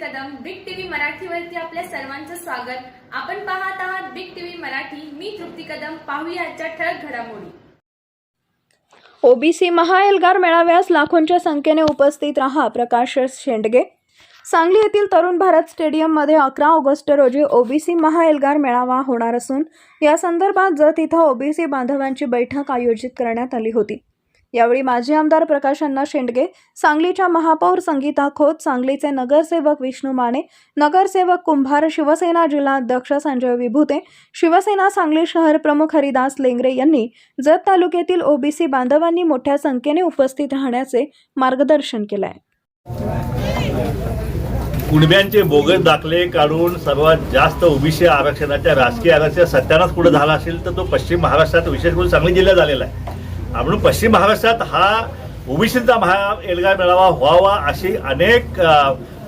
Kadam big TV मराठीवरती आपल्या सर्वांचं स्वागत. आपण पाहत आहात बिग टीव्ही मराठी. मी तृप्ती कदम. पाहूया आजच्या ठळक घडामोडी. ओबीसी महाएल्गार मेळाव्यास लाखोंच्या संख्येने उपस्थित रहा प्रकाश शेंडगे. सांगली येथील तरुण भारत स्टेडियममध्ये अकरा ऑगस्ट रोजी ओबीसी महाएल्गार मेळावा होणार असून या संदर्भात जत इथं ओबीसी बांधवांची बैठक आयोजित करण्यात आली होती. यावेळी माजी आमदार प्रकाश अण्णा शेंडगे सांगलीच्या महापौर संगीता खोत सांगलीचे नगरसेवक विष्णू माने नगरसेवक कुंभार शिवसेना जिल्हाध्यक्ष संजय विभूते शिवसेना सांगली शहर प्रमुख हरिदास लेंगरे यांनी जत तालुक्यातील ओबीसी बांधवांनी मोठ्या संख्येने उपस्थित राहण्याचे मार्गदर्शन केले आहे कुणब्यांचे बोगस दाखले काढून सर्वात जास्त ओबीसी आरक्षणाच्या राजकीय आरक्षण सत्यानाच पुढे झाला असेल तर तो पश्चिम महाराष्ट्रात विशेष करून सांगली जिल्ह्यात झालेला आहे. म्हणून पश्चिम महाराष्ट्रात हा ओबीसीचा महा एल्गार मेळावा व्हावा अशी अनेक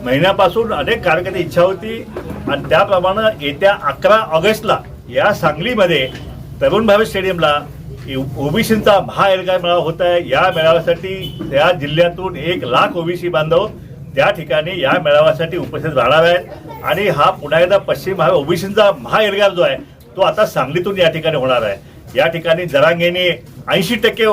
महिन्यापासून अनेक कार्यकर्ते इच्छा होती. आणि त्याप्रमाणे येत्या अकरा ऑगस्टला या सांगलीमध्ये तरुण भारत स्टेडियमला ओबीसींचा महा एल्गार मेळावा होत आहे. या मेळाव्यासाठी त्या जिल्ह्यातून एक लाख ओबीसी बांधव त्या ठिकाणी या मेळाव्यासाठी उपस्थित राहणार आहेत. आणि हा पुन्हा एकदा पश्चिम महा ओबीसीचा महाएल्गार जो आहे तो आता सांगलीतून या ठिकाणी होणार आहे. या ठिकाणी जरांगेने ऐंशी टक्के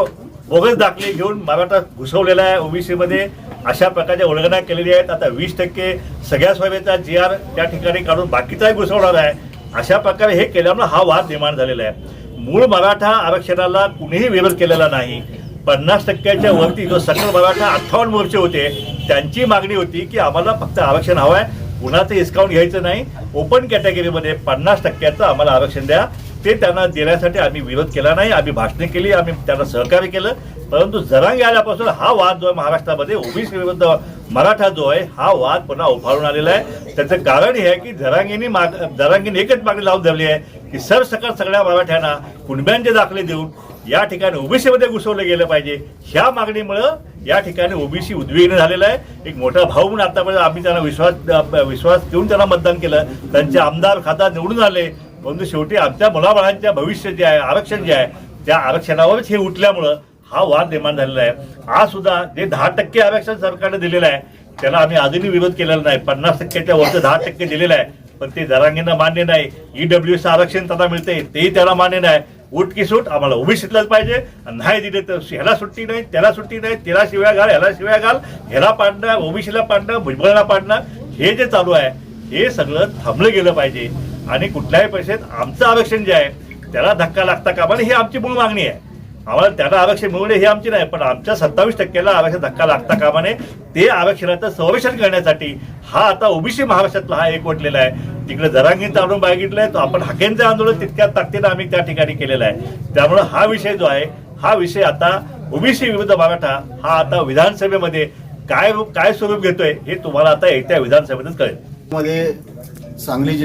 बोगस दाखले घेऊन मराठा घुसवलेला आहे ओबीसीमध्ये. अशा प्रकारच्या उल्लंघना केलेली आहेत. आता वीस टक्के सगळ्या सोयीचा जी आर त्या ठिकाणी काढून बाकीचाही घुसवणार आहे. अशा प्रकारे हे केल्यामुळे हा वाद निर्माण झालेला आहे. मूळ मराठा आरक्षणाला कुणीही विरोध केलेला नाही. पन्नास टक्क्याच्या वरती जो सकल मराठा अठ्ठावन्न मोर्चे होते त्यांची मागणी होती की आम्हाला फक्त आरक्षण हवं आहे. कुणाचं डिस्काउंट घ्यायचं नाही. ओपन कॅटेगरीमध्ये पन्नास टक्क्याचं आम्हाला आरक्षण द्या. ते त्यांना देण्यासाठी आम्ही विरोध केला नाही आम्ही भाषणे केली आम्ही त्यांना सहकार्य केलं. परंतु जरांग आल्यापासून हा वाद जो आहे महाराष्ट्रामध्ये ओबीसी विरुद्ध मराठा जो आहे हा वाद पुन्हा उभारून आलेला आहे. त्याचं कारण हे आहे की जरांगेनी माग जरांगेने एकच मागणी लावून धरली आहे की सरसकट सगळ्या मराठ्यांना कुणब्यांचे दाखले देऊन या ठिकाणी ओबीसीमध्ये घुसवलं गेलं पाहिजे. ह्या मागणीमुळं या ठिकाणी ओबीसी उद्विग्न झालेला आहे. एक मोठा भाऊ म्हणून आतापर्यंत आम्ही त्यांना विश्वास विश्वास देऊन त्यांना मतदान केलं. त्यांचे आमदार खासदार निवडून आले. परंतु शेवटी आमच्या मुलाबाळांच्या भविष्य जे आहे आरक्षण जे आहे त्या आरक्षणावरच हे उठल्यामुळं हा वाद निर्माण झालेला आहे. आज सुद्धा जे दहा टक्के आरक्षण सरकारने दिलेलं आहे त्याला आम्ही अजूनही विरोध केलेला नाही. पन्नास टक्क्याच्या वरचं दहा टक्के दिलेलं आहे पण ते जरांगींना मान्य नाही. ईडब्ल्यूचं आरक्षण त्यांना मिळते तेही त्याला मान्य नाही. उठ की सूट आम्हाला ओबीसीतलंच पाहिजे. आणि नाही दिले तर ह्याला सुट्टी नाही त्याला सुट्टी नाही त्याला शिव्या घाल ह्याला शिव्या घाल ह्याला पाडणं ओबीसीला पाडणं भुजबळला पाडणं हे जे चालू आहे हे सगळं थांबलं गेलं पाहिजे. आणि कुठल्याही पैशात आमचं आरक्षण जे आहे त्याला धक्का लागता कामा नये ही आमची मूळ मागणी आहे. आम्हाला त्याला आरक्षण मिळवणे हे आमची नाही पण आमच्या सत्तावीस टक्क्याला आरक्षण धक्का लागता कामा नये ते आरक्षणाचं संरक्षण करण्यासाठी हा आता ओबीसी महाराष्ट्रातला हा एकवटलेला आहे. तिकडे जरांगींचं आंदोलन बघितलंय तो आपण हाकेंचं आंदोलन तितक्या ताकदीनं आम्ही त्या ठिकाणी केलेलं आहे. त्यामुळे हा विषय जो आहे हा विषय आता ओबीसी विरुद्ध मराठा हा आता विधानसभेमध्ये काय काय स्वरूप घेतोय हे तुम्हाला आता येत्या विधानसभेतच कळेल. मध्ये सांगली